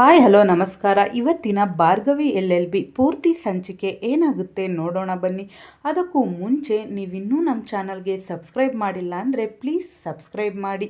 Hi, hello, ನಮಸ್ಕಾರ. ಇವತ್ತಿನ Bhargavi L L B ಪೂರ್ತಿ ಸಂಚಿಕೆ ಏನಾಗುತ್ತೆ ನೋಡೋಣ ಬನ್ನಿ. ಅದಕ್ಕೂ ಮುಂಚೆ ನೀವಿನ್ನೂ ನಮ್ಮ ಚಾನಲ್ಗೆ ಸಬ್ಸ್ಕ್ರೈಬ್ ಮಾಡಿಲ್ಲ ಅಂದರೆ ಪ್ಲೀಸ್ ಸಬ್ಸ್ಕ್ರೈಬ್ ಮಾಡಿ.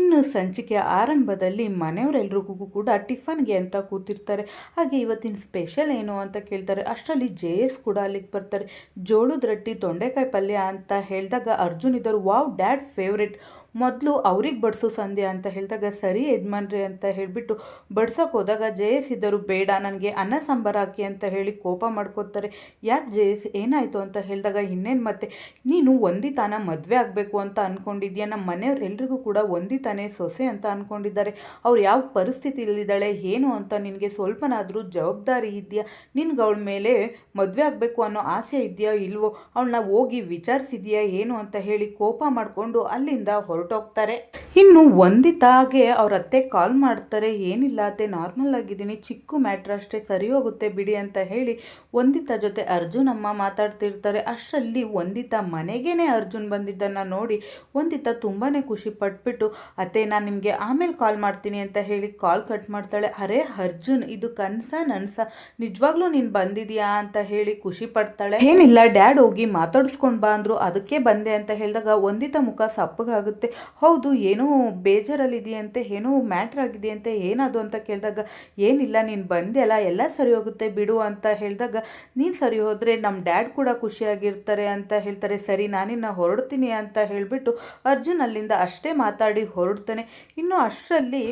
ಇನ್ನು ಸಂಚಿಕೆಯ ಆರಂಭದಲ್ಲಿ ಮನೆಯವರೆಲ್ರಿಗೂ ಕೂಡ ಟಿಫನ್ಗೆ ಅಂತ ಕೂತಿರ್ತಾರೆ. ಹಾಗೆ ಇವತ್ತಿನ ಸ್ಪೆಷಲ್ ಏನು ಅಂತ ಕೇಳ್ತಾರೆ. ಅಷ್ಟರಲ್ಲಿ ಜೆ ಎಸ್ ಕೂಡ ಅಲ್ಲಿಗೆ ಬರ್ತಾರೆ. ಜೋಳದ ರೊಟ್ಟಿ, ತೊಂಡೆಕಾಯಿ ಪಲ್ಯ ಅಂತ ಹೇಳಿದಾಗ ಅರ್ಜುನ್ ಇದ್ದರು. Wow, dad favourite. ಮೊದಲು ಅವ್ರಿಗೆ ಬಡಿಸು ಸಂಧ್ಯಾ ಅಂತ ಹೇಳಿದಾಗ ಸರಿ ಯಜಮಾನ್ರಿ ಅಂತ ಹೇಳಿಬಿಟ್ಟು ಬಡ್ಸೋಕೆ ಹೋದಾಗ ಜಯಸ್ ಇದ್ದರು, ಬೇಡ, ನನಗೆ ಅನ್ನ ಸಾಂಬಾರು ಹಾಕಿ ಅಂತ ಹೇಳಿ ಕೋಪ ಮಾಡ್ಕೋತಾರೆ. ಯಾಕೆ ಜಯಸ್ ಏನಾಯಿತು ಅಂತ ಹೇಳಿದಾಗ ಇನ್ನೇನು ಮತ್ತೆ? ನೀನು ಒಂದಿತಾನ ಮದುವೆ ಆಗಬೇಕು ಅಂತ ಅಂದ್ಕೊಂಡಿದ್ಯಾ ನಮ್ಮ ಮನೆಯವ್ರು ಎಲ್ರಿಗೂ ಕೂಡ ಒಂದಿತಾನೆ ಸೊಸೆ ಅಂತ ಅಂದ್ಕೊಂಡಿದ್ದಾರೆ ಅವ್ರು ಯಾವ ಪರಿಸ್ಥಿತಿ ಪರಿಸ್ಥಿತಿಯಲ್ಲಿದ್ದಾಳೆ ಏನು ಅಂತ ನಿನಗೆ ಸ್ವಲ್ಪನಾದರೂ ಜವಾಬ್ದಾರಿ ಇದೆಯಾ? ನಿನ್ಗೆ ಅವಳ ಮೇಲೆ ಮದುವೆ ಆಗಬೇಕು ಅನ್ನೋ ಆಸೆ ಇದೆಯಾ ಇಲ್ವೋ? ಅವಳನ್ನ ಹೋಗಿ ವಿಚಾರಿಸಿದ್ಯಾ ಏನು ಅಂತ ಹೇಳಿ ಕೋಪ ಮಾಡಿಕೊಂಡು ಅಲ್ಲಿಂದ ಹೊರಟೋಗ್ತಾರೆ. ಇನ್ನು ಒಂದಿತಾಗೆ ಅವ್ರ ಅತ್ತೆ ಕಾಲ್ ಮಾಡ್ತಾರೆ, ಏನಿಲ್ಲ ಅತ್ತೆ ನಾರ್ಮಲ್ ಆಗಿದ್ದೀನಿ, ಚಿಕ್ಕ ಮ್ಯಾಟ್ರ್ ಅಷ್ಟೇ, ಸರಿ ಹೋಗುತ್ತೆ ಬಿಡಿ ಅಂತ ಹೇಳಿ ಒಂದಿತ ಜೊತೆ ಅರ್ಜುನ್ ಅಮ್ಮ ಮಾತಾಡ್ತಿರ್ತಾರೆ. ಅಷ್ಟರಲ್ಲಿ ಒಂದಿತ ಮನೆಗೇನೆ ಅರ್ಜುನ್ ಬಂದಿದ್ದನ್ನು ನೋಡಿ ಒಂದಿತ ತುಂಬಾ ಖುಷಿ ಪಟ್ಬಿಟ್ಟು, ಅತ್ತೆ, ನಾನು ನಿಮಗೆ ಆಮೇಲೆ ಕಾಲ್ ಮಾಡ್ತೀನಿ ಅಂತ ಹೇಳಿ ಕಾಲ್ ಕಟ್ ಮಾಡ್ತಾಳೆ. ಅರೆ, ಅರ್ಜುನ್, ಇದು ಕನ್ಸ ನನ್ಸ. ನಿಜವಾಗ್ಲೂ ನೀನು ಬಂದಿದ್ಯಾ? ಅಂತ ಹೇಳಿ ಖುಷಿ ಪಡ್ತಾಳೆ. ಏನಿಲ್ಲ ಡ್ಯಾಡ್ ಹೋಗಿ ಮಾತಾಡಿಸ್ಕೊಂಡು ಬಾ ಅಂದ್ರು, ಅದಕ್ಕೆ ಬಂದೆ ಅಂತ ಹೇಳಿದಾಗ ಒಂದಿತ ಮುಖ ಸಪ್ಪಗಾಗುತ್ತೆ. ಹೌದು, ಏನೋ ಬೇಜಾರಲ್ಲಿದೆಯಂತೆ ಏನೋ ಮ್ಯಾಟ್ರ್ ಆಗಿದೆಯಂತೆ ಏನದು ಅಂತ ಕೇಳಿದಾಗ, ಏನಿಲ್ಲ, ನೀನು ಬಂದೆಲ್ಲ ಎಲ್ಲ ಸರಿ ಹೋಗುತ್ತೆ ಬಿಡು ಅಂತ ಹೇಳಿದಾಗ, ನೀನು ಸರಿ ಹೋದರೆ ನಮ್ಮ ಡ್ಯಾಡ್ ಕೂಡ ಖುಷಿಯಾಗಿರ್ತಾರೆ ಅಂತ ಹೇಳ್ತಾರೆ. ಸರಿ ನಾನಿನ್ನ ಹೊರಡ್ತೀನಿ ಅಂತ ಹೇಳಿಬಿಟ್ಟು ಅರ್ಜುನ್ ಅಲ್ಲಿಂದ ಅಷ್ಟೇ ಮಾತಾಡಿ ಹೊರಡ್ತಾನೆ. ಇನ್ನು ಅಷ್ಟರಲ್ಲಿ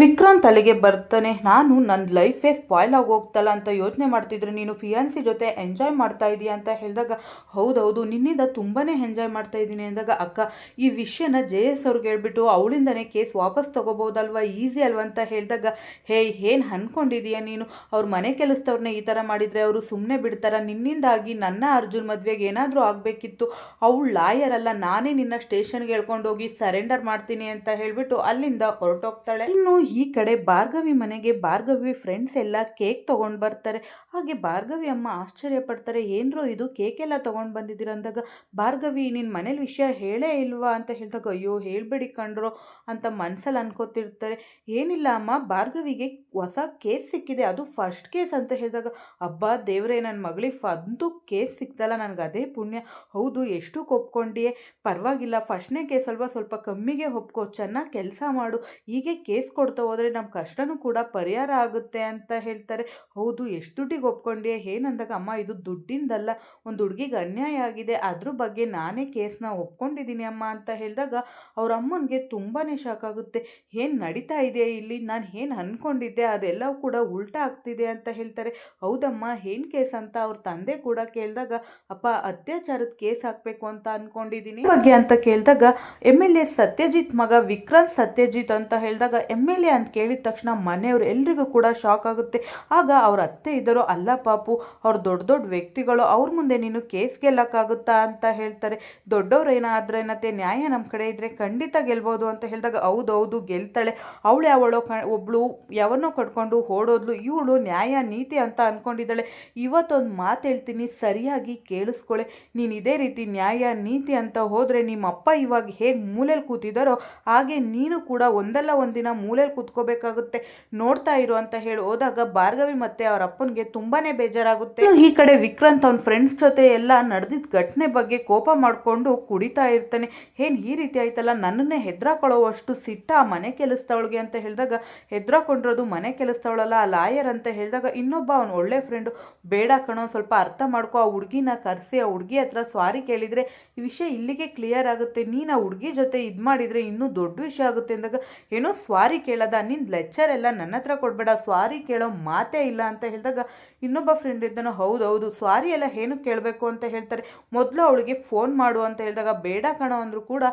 ವಿಕ್ರಾಂತ್ ತಲೆಗೆ ಬರ್ತಾನೆ. ನಾನು ನನ್ನ ಲೈಫೇ ಸ್ಪಾಯ್ಲ್ ಆಗಿ ಹೋಗ್ತಲ್ಲ ಅಂತ ಯೋಚನೆ ಮಾಡ್ತಿದ್ರು ನೀನು ಫಿಯಾನ್ಸಿ ಜೊತೆ ಎಂಜಾಯ್ ಮಾಡ್ತಾ ಇದೀಯ ಅಂತ ಹೇಳಿದಾಗ, ಹೌದೌದು, ನಿನ್ನಿಂದ ತುಂಬಾ ಎಂಜಾಯ್ ಮಾಡ್ತಾ ಇದ್ದೀನಿ ಅಂದಾಗ ಅಕ್ಕ, ಈ ವಿಷಯನ ಜೆ ಎಸ್ ಅವ್ರಿಗೆ ಹೇಳ್ಬಿಟ್ಟು ಅವಳಿಂದನೇ ಕೇಸ್ ವಾಪಸ್ ತೊಗೋಬೋದಲ್ವಾ ಈಸಿ ಅಲ್ವಾ? ಅಂತ ಹೇಳಿದಾಗ, ಹೇ, ಏನು ಅಂದ್ಕೊಂಡಿದೀಯ ನೀನು? ಅವ್ರ ಮನೆ ಕೆಲಸದವ್ರನ್ನ ಈ ಥರ ಮಾಡಿದರೆ ಅವರು ಸುಮ್ಮನೆ ಬಿಡ್ತಾರ? ನಿನ್ನಿಂದಾಗಿ ನನ್ನ ಅರ್ಜುನ್ ಮದುವೆಗೆ ಏನಾದರೂ ಆಗಬೇಕಿತ್ತು. ಅವಳು ಲಾಯರ್ ಅಲ್ಲ, ನಾನೇ ನಿನ್ನ ಸ್ಟೇಷನ್ಗೆ ಹೇಳ್ಕೊಂಡೋಗಿ ಸರೆಂಡರ್ ಮಾಡ್ತೀನಿ ಅಂತ ಹೇಳಿಬಿಟ್ಟು ಅಲ್ಲಿಂದ ಹೊರಟೋಗ್ತಾಳೆ. ಇನ್ನು ಈ ಕಡೆ ಭಾರ್ಗವಿ ಮನೆಗೆ, ಭಾರ್ಗವಿ ಫ್ರೆಂಡ್ಸ್ ಎಲ್ಲ ಕೇಕ್ ತೊಗೊಂಡು ಬರ್ತಾರೆ. ಹಾಗೆ ಭಾರ್ಗವಿ ಅಮ್ಮ ಆಶ್ಚರ್ಯ ಪಡ್ತಾರೆ, ಏನ್ರೋ ಇದು ಕೇಕ್ ಎಲ್ಲ ತೊಗೊಂಡು ಬಂದಿದ್ದೀರ? ಅಂದಾಗ, ಭಾರ್ಗವಿ ನಿನ್ನ ಮನೇಲಿ ವಿಷಯ ಹೇಳೇ ಇಲ್ವಾ? ಅಂತ ಹೇಳಿದಾಗ, ಅಯ್ಯೋ, ಹೇಳಬೇಡಿ ಕಣ್ರೋ ಅಂತ ಮನಸ್ಸಲ್ಲಿ ಅನ್ಕೋತಿರ್ತಾರೆ. ಏನಿಲ್ಲ ಅಮ್ಮ, ಭಾರ್ಗವಿಗೆ ಹೊಸ ಕೇಸ್ ಸಿಕ್ಕಿದೆ, ಅದು ಫಸ್ಟ್ ಕೇಸ್ ಅಂತ ಹೇಳಿದಾಗ, ಅಬ್ಬಾ ದೇವರೇ ನನ್ನ ಮಗಳಿಗೆ ಅಂತೂ ಕೇಸ್ ಸಿಕ್ತಲ್ಲ, ನನಗೆ ಅದೇ ಪುಣ್ಯ. ಹೌದು, ಎಷ್ಟು ಒಪ್ಕೊಂಡಿಯೇ. ಪರವಾಗಿಲ್ಲ ಫಸ್ಟ್ನೇ ಕೇಸ್ ಅಲ್ವಾ, ಸ್ವಲ್ಪ ಕಮ್ಮಿಗೆ ಒಪ್ಕೋ, ಚೆನ್ನಾಗಿ ಕೆಲಸ ಮಾಡು. ಹೀಗೆ ಕೇಸ್ ಕೊಡ್ತಾ ಹೋದರೆ ನಮ್ಮ ಕಷ್ಟನೂ ಕೂಡ ಪರಿಹಾರ ಆಗುತ್ತೆ ಅಂತ ಹೇಳ್ತಾರೆ. ಹೌದು, ಎಷ್ಟು ದುಡ್ಡಿಗೆ ಒಪ್ಕೊಂಡೆ ಏನಂದಾಗ ಅಮ್ಮ, ಇದು ದುಡ್ಡಿಂದಲ್ಲ, ಒಂದು ಹುಡುಗಿಗೆ ಅನ್ಯಾಯ ಆಗಿದೆ. ಅದ್ರ ಬಗ್ಗೆ ನಾನೇ ಕೇಸ್ನ ಒಪ್ಕೊಂಡಿದ್ದೀನಿ ಅಮ್ಮ ಅಂತ ಹೇಳಿದಾಗ ಅವ್ರ ಅಮ್ಮನಿಗೆ ತುಂಬಾ ಶಾಕ್ ಆಗುತ್ತೆ. ಏನು ನಡೀತಾ ಇದೆ ಇಲ್ಲಿ? ನಾನು ಏನು ಅಂದ್ಕೊಂಡಿದ್ದೆ ಅದೆಲ್ಲವೂ ಕೂಡ ಉಲ್ಟಾ ಆಗ್ತಿದೆ ಅಂತ ಹೇಳ್ತಾರೆ. ಹೌದಮ್ಮ, ಏನು ಕೇಸ್ ಅಂತ ಅವ್ರ ತಂದೆ ಕೂಡ ಕೇಳಿದಾಗ, ಅಪ್ಪ, ಅತ್ಯಾಚಾರದ ಕೇಸ್ ಹಾಕಬೇಕು ಅಂತ ಅಂದ್ಕೊಂಡಿದ್ದೀನಿ ಬಗ್ಗೆ ಅಂತ ಕೇಳಿದಾಗ, ಎಂ ಎಲ್ ಎ ಸತ್ಯಜಿತ್ ಮಗ ವಿಕ್ರಾಂತ್ ಸತ್ಯಜಿತ್ ಅಂತ ಹೇಳಿದಾಗ, ಎಂ ಎ ಅಂತ ಕೇಳಿದ ತಕ್ಷಣ ಮನೆಯವರು ಎಲ್ರಿಗೂ ಕೂಡ ಶಾಕ್ ಆಗುತ್ತೆ. ಆಗ ಅವ್ರ ಅತ್ತೆ ಇದ್ದರು, ಅಲ್ಲ ಪಾಪು, ಅವ್ರು ದೊಡ್ಡ ದೊಡ್ಡ ವ್ಯಕ್ತಿಗಳು, ಅವ್ರ ಮುಂದೆ ನೀನು ಕೇಸ್ ಗೆಲ್ಲಕ್ಕಾಗುತ್ತಾ? ಅಂತ ಹೇಳ್ತಾರೆ. ದೊಡ್ಡವ್ರು ಏನಾದ್ರೆ ಏನತ್ತೆ, ನ್ಯಾಯ ನಮ್ಮ ಕಡೆ ಇದ್ದರೆ ಖಂಡಿತ ಗೆಲ್ಬೋದು, ಅಂತ ಹೇಳಿದಾಗ ಹೌದು ಹೌದು ಗೆಲ್ತಾಳೆ. ಅವಳು ಕ, ಒಬ್ಳು ಯಾವನ್ನೋ ಕಟ್ಕೊಂಡು ಓಡೋದ್ಲು, ಇವಳು ನ್ಯಾಯ, ನೀತಿ ಅಂತ ಅಂದ್ಕೊಂಡಿದ್ದಾಳೆ ಇವತ್ತೊಂದು ಮಾತು ಹೇಳ್ತೀನಿ, ಸರಿಯಾಗಿ ಕೇಳಿಸ್ಕೊಳ್ಳೆ ನೀನು ಇದೇ ರೀತಿ ನ್ಯಾಯ, ನೀತಿ ಅಂತ ಹೋದರೆ ನಿಮ್ಮ ಅಪ್ಪ ಇವಾಗ ಹೇಗೆ ಮೂಲೆಯಲ್ಲಿ ಕೂತಿದ್ದಾರೋ ಹಾಗೆ ನೀನು ಕೂಡ ಒಂದಲ್ಲ ಒಂದಿನ ಕೂತ್ಕೋಬೇಕಾಗುತ್ತೆ. ನೋಡ್ತಾ ಇರು ಅಂತ ಹೇಳಿ ಹೋದಾಗ ಭಾರ್ಗವಿ ಮತ್ತೆ ಅವ್ರ ಅಪ್ಪನಿಗೆ ತುಂಬಾನೇ ಬೇಜಾರಾಗುತ್ತೆ. ಈ ಕಡೆ ವಿಕ್ರಾಂತ್ ಅವ್ನ ಫ್ರೆಂಡ್ಸ್ ಜೊತೆ ಎಲ್ಲ ನಡೆದಿದ್ದ ಘಟನೆ ಬಗ್ಗೆ ಕೋಪ ಮಾಡಿಕೊಂಡು ಕುಡಿತಾ ಇರ್ತಾನೆ. ಏನು ಈ ರೀತಿ ಆಯ್ತಲ್ಲ? ನನ್ನನ್ನೇ ಹೆದ್ರಾಕೊಳ್ಳೋವಷ್ಟು ಸಿಟ್ಟ ಮನೆ ಕೆಲಸದವಳಿಗೆ ಅಂತ ಹೇಳಿದಾಗ, ಹೆದ್ರಾಕೊಂಡಿರೋದು ಮನೆ ಕೆಲಸದವಳಲ್ಲ, ಆ ಲಾಯರ್ ಅಂತ ಹೇಳಿದಾಗ ಇನ್ನೊಬ್ಬ ಅವನ ಒಳ್ಳೆ ಫ್ರೆಂಡು ಬೇಡ ಕಣೋ, ಸ್ವಲ್ಪ ಅರ್ಥ ಮಾಡ್ಕೊ, ಆ ಹುಡುಗಿನ ಕರೆಸಿ, ಆ ಹುಡುಗಿ ಹತ್ರ ಸ್ವಾರಿ ಕೇಳಿದರೆ ಈ ವಿಷಯ ಇಲ್ಲಿಗೆ ಕ್ಲಿಯರ್ ಆಗುತ್ತೆ. ನೀನು ಆ ಹುಡುಗಿ ಜೊತೆ ಇದು ಮಾಡಿದರೆ ಇನ್ನೂ ದೊಡ್ಡ ವಿಷಯ ಆಗುತ್ತೆ ಅಂದಾಗ, ಏನೋ ಸ್ವಾರಿ ಕೇಳೋದ ನಿನ್ನ ಲೆಕ್ಚರ್ ಎಲ್ಲ ನನ್ನ ಹತ್ರ ಕೊಡಬೇಡ ಸ್ವಾರಿ ಕೇಳೋ ಮಾತೇ ಇಲ್ಲ ಅಂತ ಹೇಳಿದಾಗ ಇನ್ನೊಬ್ಬ ಫ್ರೆಂಡ್ ಇದ್ದಾನೋ ಹೌದೌದು ಸ್ವಾರಿ ಎಲ್ಲ ಏನು ಕೇಳಬೇಕು ಅಂತ ಹೇಳ್ತಾರೆ. ಮೊದಲು ಅವಳಿಗೆ ಫೋನ್ ಮಾಡು ಅಂತ ಹೇಳಿದಾಗ ಬೇಡ ಕಣೋ ಅಂದರೂ ಕೂಡ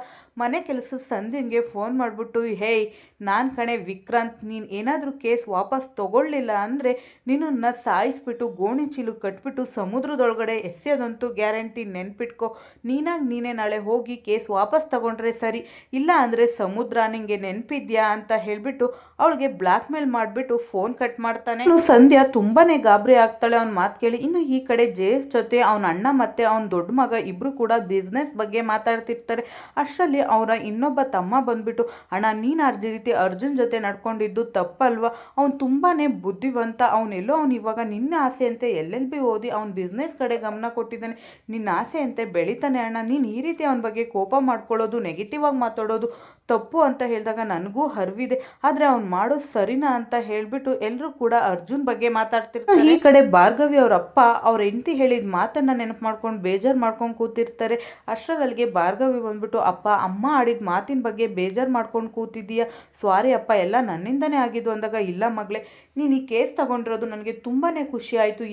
ಮನೆ ಕೆಲಸ ಸಂಧಿನ್ಗೆ ಫೋನ್ ಮಾಡಿಬಿಟ್ಟು ಹೇಯ್ ನಾನು ಕಣೆ ವಿಕ್ರಾಂತ್, ನೀನು ಏನಾದರೂ ಕೇಸ್ ವಾಪಸ್ ತೊಗೊಳ್ಳಿಲ್ಲ ಅಂದರೆ ನಿನ್ನನ್ನು ಸಾಯಿಸ್ಬಿಟ್ಟು, ಗೋಣಿ ಚೀಲು ಕಟ್ಬಿಟ್ಟು ಸಮುದ್ರದೊಳಗಡೆ ಎಸೆಯೋದಂತೂ ಗ್ಯಾರಂಟಿ ನೆನ್ಪಿಟ್ಕೊ. ನೀನಾಗಿ ನೀನೇ ನಾಳೆ ಹೋಗಿ ಕೇಸ್ ವಾಪಸ್ ತಗೊಂಡ್ರೆ ಸರಿ, ಇಲ್ಲ ಅಂದರೆ ಸಮುದ್ರ ನಿನಗೆ ನೆನಪಿದ್ಯಾ? ಅಂತ ಹೇಳ್ಬಿಟ್ಟು ಹೇಳ್ಬಿಟ್ಟು ಅವಳಿಗೆ ಬ್ಲ್ಯಾಕ್ ಮೇಲ್ ಮಾಡಿಬಿಟ್ಟು ಫೋನ್ ಕಟ್ ಮಾಡ್ತಾನೆ. ಸಂಧ್ಯಾ ತುಂಬಾನೇ ಗಾಬರಿ ಆಗ್ತಾಳೆ ಅವ್ನ ಮಾತು ಕೇಳಿ. ಇನ್ನು ಈ ಕಡೆ ಜೇಸ್ ಜೊತೆ ಅವನ ಅಣ್ಣ ಮತ್ತೆ ಅವನ ದೊಡ್ಡ ಮಗ ಇಬ್ರು ಕೂಡ ಬಿಸ್ನೆಸ್ ಬಗ್ಗೆ ಮಾತಾಡ್ತಿರ್ತಾರೆ. ಅಷ್ಟರಲ್ಲಿ ಅವರ ಇನ್ನೊಬ್ಬ ತಮ್ಮ ಬಂದ್ಬಿಟ್ಟು, ಅಣ್ಣ, ನೀನು ಅರ್ಜಿ ರೀತಿ ಅರ್ಜುನ್ ಜೊತೆ ನಡ್ಕೊಂಡಿದ್ದು ತಪ್ಪಲ್ವಾ? ಅವ್ನು ತುಂಬಾನೇ ಬುದ್ಧಿವಂತ. ಅವನೆಲ್ಲೋ ಅವ್ನು ಇವಾಗ ನಿನ್ನ ಆಸೆ ಅಂತ ಬಿ ಓದಿ ಅವ್ನ ಬಿಸ್ನೆಸ್ ಕಡೆ ಗಮನ ಕೊಟ್ಟಿದ್ದಾನೆ. ನಿನ್ನ ಆಸೆಯಂತೆ ಬೆಳಿತಾನೆ ಅಣ್ಣ. ನೀನು ಈ ರೀತಿ ಅವನ ಬಗ್ಗೆ ಕೋಪ ಮಾಡ್ಕೊಳ್ಳೋದು ನೆಗೆಟಿವ್ ಆಗಿ ಮಾತಾಡೋದು ತಪ್ಪು ಅಂತ ಹೇಳಿದಾಗ ನನಗೂ ಹರಿವಿದೆ. ಆದರೆ ಅವ್ನು ಮಾಡೋದು ಸರಿನಾ ಅಂತ ಹೇಳಿಬಿಟ್ಟು ಎಲ್ಲರೂ ಕೂಡ ಅರ್ಜುನ್ ಬಗ್ಗೆ ಮಾತಾಡ್ತಿರ್ತಾರೆ. ಈ ಕಡೆ ಭಾರ್ಗವಿ ಅವ್ರ ಅಪ್ಪ, ಅವ್ರ ಹೆಂಡತಿ ಹೇಳಿದ ಮಾತನ್ನು ನೆನಪು ಮಾಡ್ಕೊಂಡು ಬೇಜಾರು ಮಾಡ್ಕೊಂಡು ಕೂತಿರ್ತಾರೆ. ಅಷ್ಟರಲ್ಲಿಗೆ ಭಾರ್ಗವಿ ಬಂದ್ಬಿಟ್ಟು, ಅಪ್ಪ, ಅಮ್ಮ ಆಡಿದ ಮಾತಿನ ಬಗ್ಗೆ ಬೇಜಾರು ಮಾಡ್ಕೊಂಡು ಕೂತಿದ್ದೀಯಾ ಸ್ವಾರಿ ಅಪ್ಪ, ಎಲ್ಲ ನನ್ನಿಂದನೇ ಆಗಿದ್ದು ಅಂದಾಗ, ಇಲ್ಲ ಮಗಳೇ ನೀನು ಈ ಕೇಸ್ ತಗೊಂಡಿರೋದು ನನಗೆ ತುಂಬಾ ಖುಷಿ ಆಯಿತು.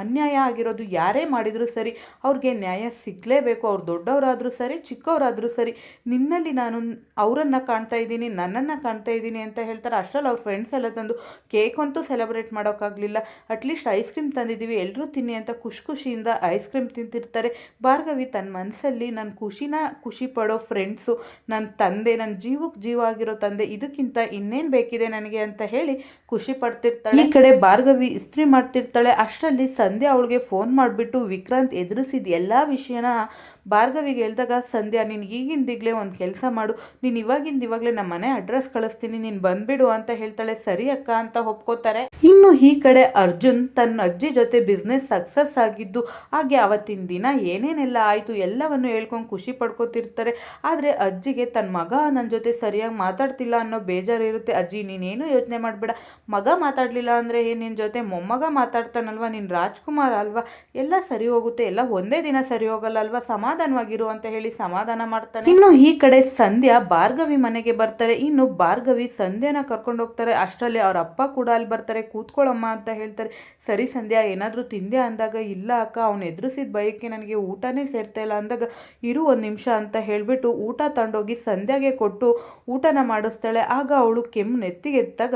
ಅನ್ಯಾಯ ಆಗಿರೋದು ಯಾರೇ ಮಾಡಿದರೂ ಸರಿ, ಅವ್ರಿಗೆ ನ್ಯಾಯ ಸಿಗಲೇಬೇಕು. ಅವ್ರು ದೊಡ್ಡವರಾದರೂ ಸರಿ, ಚಿಕ್ಕವರಾದರೂ ಸರಿ. ನಿನ್ನಲ್ಲಿ ನಾನು ಅವರನ್ನು ಕಾಣ್ತಾ ಇದ್ದೀನಿ, ನನ್ನನ್ನು ಕಾಣ್ತಾ ಇದ್ದೀನಿ ಅಂತ ಹೇಳ್ತಾರೆ. ಅಷ್ಟರಲ್ಲಿ ಅವ್ರ ಫ್ರೆಂಡ್ಸ್ ಎಲ್ಲ ತಂದು ಕೇಕ್ ಅಂತೂ ಸೆಲೆಬ್ರೇಟ್ ಮಾಡೋಕ್ಕಾಗಲಿಲ್ಲ. ಅಟ್ಲೀಸ್ಟ್ ಐಸ್ ಕ್ರೀಮ್ ತಂದಿದ್ದೀವಿ. ಎಲ್ಲರೂ ತಿನ್ನಿ ಅಂತ ಖುಷಿ ಖುಷಿಯಿಂದ ಐಸ್ ಕ್ರೀಮ್ ತಿಂತಿರ್ತಾರೆ. ಭಾರ್ಗವಿ ತನ್ನ ಮನಸ್ಸಲ್ಲಿ ನನ್ನ ಖುಷಿನ ಖುಷಿ ಪಡೋ ಫ್ರೆಂಡ್ಸು ನನ್ನ ತಂದೆ ನನ್ನ ಜೀವಕ್ಕೆ ಜೀವ ಆಗಿರೋ ತಂದೆ, ಇದಕ್ಕಿಂತ ಇನ್ನೇನು ಬೇಕಿದೆ ನನಗೆ ಅಂತ ಹೇಳಿ ಖುಷಿ ಪಡ್ತಿರ್ತಾಳೆ ಈ ಕಡೆ ಭಾರ್ಗವಿ ಇಸ್ತ್ರಿ ಮಾಡ್ತಿರ್ತಾಳೆ. ಅಷ್ಟರಲ್ಲಿ ಸಂಧ್ಯಾ ಅವಳಿಗೆ ಫೋನ್ ಮಾಡಿಬಿಟ್ಟು, ವಿಕ್ರಾಂತ್ ಎದುರಿಸಿದ ಎಲ್ಲ ವಿಷಯನ ಭಾರ್ಗವಿಗೆ ಹೇಳಿದಾಗ, ಸಂಧ್ಯಾ ನೀನು ಈಗಿಂದಿಗ್ಲೇ ಒಂದು ಕೆಲಸ ಮಾಡು. ನೀನು ಇವಾಗಿಂದ ಇವಾಗಲೇ ನಮ್ಮ ಮನೆ ಅಡ್ರೆಸ್ ಕಳಿಸ್ತೀನಿ. ನೀನು ಬಂದ್ಬಿಡು ಅಂತ ಹೇಳ್ತಾಳೆ. ಸರಿ ಅಕ್ಕ ಅಂತ ಒಪ್ಕೋತಾರೆ. ಇನ್ನು ಈ ಕಡೆ ಅರ್ಜುನ್ ತನ್ನ ಅಜ್ಜಿ ಜೊತೆ ಬಿಸ್ನೆಸ್ ಸಕ್ಸಸ್ ಆಗಿದ್ದು, ಹಾಗೆ ಅವತ್ತಿನ ದಿನ ಏನೇನೆಲ್ಲ ಆಯಿತು ಎಲ್ಲವನ್ನು ಹೇಳ್ಕೊಂಡು ಖುಷಿ ಪಡ್ಕೋತಿರ್ತಾರೆ. ಆದರೆ ಅಜ್ಜಿಗೆ ತನ್ನ ಮಗ ನನ್ನ ಜೊತೆ ಸರಿಯಾಗಿ ಮಾತಾಡ್ತಿಲ್ಲ ಅನ್ನೋ ಬೇಜಾರು ಇರುತ್ತೆ. ಅಜ್ಜಿ, ನೀನೇನು ಯೋಚನೆ ಮಾಡಬೇಡ. ಮಗ ಮಾತಾಡಲಿಲ್ಲ ಅಂದರೆ ಏನು ನಿನ್ನ ಜೊತೆ ಮೊಮ್ಮಗ ಮಾತಾಡ್ತಾನಲ್ವಾ ನಿನ್ನ ರಾಜ್ಕುಮಾರ್ ಅಲ್ವಾ? ಎಲ್ಲ ಸರಿ ಹೋಗುತ್ತೆ, ಎಲ್ಲ ಒಂದೇ ದಿನ ಸರಿ ಹೋಗಲ್ಲ ಅಲ್ವಾ ಸಮಾಧಾನವಾಗಿರು ಅಂತ ಹೇಳಿ ಸಮಾಧಾನ ಮಾಡ್ತಾನೆ. ಇನ್ನು ಈ ಕಡೆ ಸಂಧ್ಯಾ ಭಾರ್ಗವಿ ಮನೆಗೆ ಬರ್ತಾರೆ, ಇನ್ನು ಭಾರ್ಗವಿ ಸಂಧ್ಯಾನ ಕರ್ಕೊಂಡು ಹೋಗ್ತಾರೆ, ಅಷ್ಟರಲ್ಲಿ ಅವ್ರ ಅಪ್ಪ ಕೂಡ ಅಲ್ಲಿ ಬರ್ತಾರೆ, ಕೂತ್ಕೊಳ್ಳಮ್ಮ ಅಂತ ಹೇಳ್ತಾರೆ. ಸರಿ ಸಂಧ್ಯಾ, ಏನಾದರೂ ತಿಂದೆ ಅಂದಾಗ, ಇಲ್ಲ ಅಕ್ಕ, ಅವ್ನು ಎದುರಿಸಿದ ಬಯಕೆ ನನಗೆ ಊಟನೇ ಸೇರ್ತಾ ಇಲ್ಲ ಅಂದಾಗ, ಇರು ಒಂದು ನಿಮಿಷ ಅಂತ ಹೇಳಿಬಿಟ್ಟು ಊಟ ತಗೊಂಡೋಗಿ ಸಂಧ್ಯಾಗೆ ಕೊಟ್ಟು ಊಟನ ಮಾಡಿಸ್ತಾಳೆ. ಆಗ ಅವಳು ಕೆಮ್ಮು ನೆತ್ತಿಗೆ ಎತ್ತಾಗ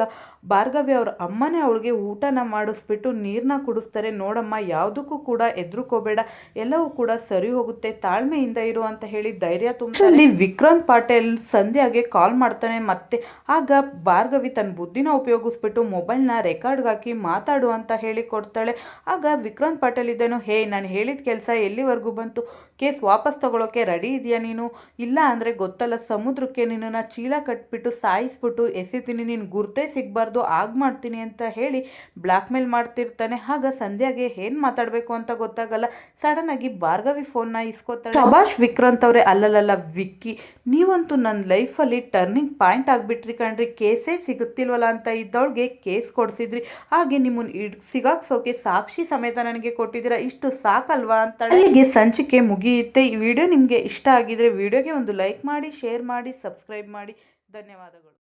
ಭಾರ್ಗವಿ ಅವ್ರ ಅಮ್ಮನೇ ಅವಳಿಗೆ ಊಟನ ಮಾಡಿಸ್ಬಿಟ್ಟು ನೀರನ್ನ ಕುಡಿಸ್ತಾರೆ. ನೋಡಮ್ಮ ಯಾವುದಕ್ಕೂ ಕೂಡ ಎದ್ರುಕೋಬೇಡ ಎಲ್ಲವೂ ಕೂಡ ಸರಿ ಹೋಗುತ್ತೆ. ತಾಳ್ಮೆಯಿಂದ ಇರು ಅಂತ ಹೇಳಿ ಧೈರ್ಯ ತುಂಬಿ ವಿಕ್ರಾಂತ್ ಪಾಟೇಲ್ ಸಂಧ್ಯಾಗೆ ಕಾಲ್ ಮಾಡ್ತಾನೆ ಮತ್ತೆ ಆಗ ಭಾರ್ಗವಿ ತನ್ನ ಬುದ್ಧಿನ ಉಪಯೋಗಿಸ್ಬಿಟ್ಟು ಮೊಬೈಲ್ನ ರೆಕಾರ್ಡ್ಗೆ ಹಾಕಿ ಮಾತಾಡು ಅಂತ ಹೇಳಿ ಕೊಡ್ತಾಳೆ. ಆಗ ವಿಕ್ರಾಂತ್ ಪಾಟೇಲ್ ಇದ್ದೇನು ಹೇ ನಾನು ಹೇಳಿದ ಕೆಲಸ ಎಲ್ಲಿವರೆಗೂ ಬಂತು? ಕೇಸ್ ವಾಪಸ್ ತಗೊಳ್ಳೋಕೆ ರೆಡಿ ಇದೆಯಾ ನೀನು? ಇಲ್ಲ ಅಂದರೆ ಗೊತ್ತಲ್ಲ ಸಮುದ್ರಕ್ಕೆ ನಿನ್ನನ್ನು ಚೀಲ ಕಟ್ಬಿಟ್ಟು ಸಾಯಿಸ್ಬಿಟ್ಟು ಎಸೆತೀನಿ. ನೀನು ಗುರ್ತೇ ಸಿಗಬಾರ್ದು. ಆಗ ಮಾಡ್ತೀನಿ ಅಂತ ಹೇಳಿ ಬ್ಲ್ಯಾಕ್ ಮೇಲ್ ಮಾಡ್ತಿರ್ತಾನೆ. ಆಗ ಸಂಧ್ಯಾಗೆ ಏನು ಮಾತಾಡಬೇಕು ಅಂತ ಗೊತ್ತಾಗಲ್ಲ. ಸಡನ್ ಆಗಿ ಭಾರ್ಗವಿ ಫೋನ್ನ ಇಸ್ಕೋತಾರೆ ಶಬಾಷ್ ವಿಕ್ರಾಂತ್ ಅವರೇ ಅಲ್ಲಲ್ಲ ವಿಕ್ಕಿ, ನೀವಂತೂ ನನ್ನ ಲೈಫಲ್ಲಿ ಟರ್ನಿಂಗ್ ಪಾಯಿಂಟ್ ಆಗಿಬಿಟ್ರಿ ಕಣ್ರಿ. ಕೇಸೇ ಸಿಗುತ್ತಿಲ್ವಲ್ಲ ಅಂತ ಇದ್ದವಳಿಗೆ ಕೇಸ್ ಕೊಡಿಸಿದ್ರಿ. ಹಾಗೆ ನಿಮ್ಮನ್ನು ಇಡ್, ಸಿಗಾಕ್ಸೋಕೆ ಸಾಕ್ಷಿ ಸಮೇತ ನನಗೆ ಕೊಟ್ಟಿದ್ದೀರಾ? ಇಷ್ಟು ಸಾಕಲ್ವಾ? ಅಂತ ಅಲ್ಲಿಗೆ ಸಂಚಿಕೆ ಮುಗಿಯುತ್ತೆ. ಈ ವಿಡಿಯೋ ನಿಮಗೆ ಇಷ್ಟ ಆಗಿದ್ರೆ ವಿಡಿಯೋಗೆ ಒಂದು ಲೈಕ್ ಮಾಡಿ ಶೇರ್ ಮಾಡಿ ಸಬ್ಸ್ಕ್ರೈಬ್ ಮಾಡಿ. ಧನ್ಯವಾದಗಳು.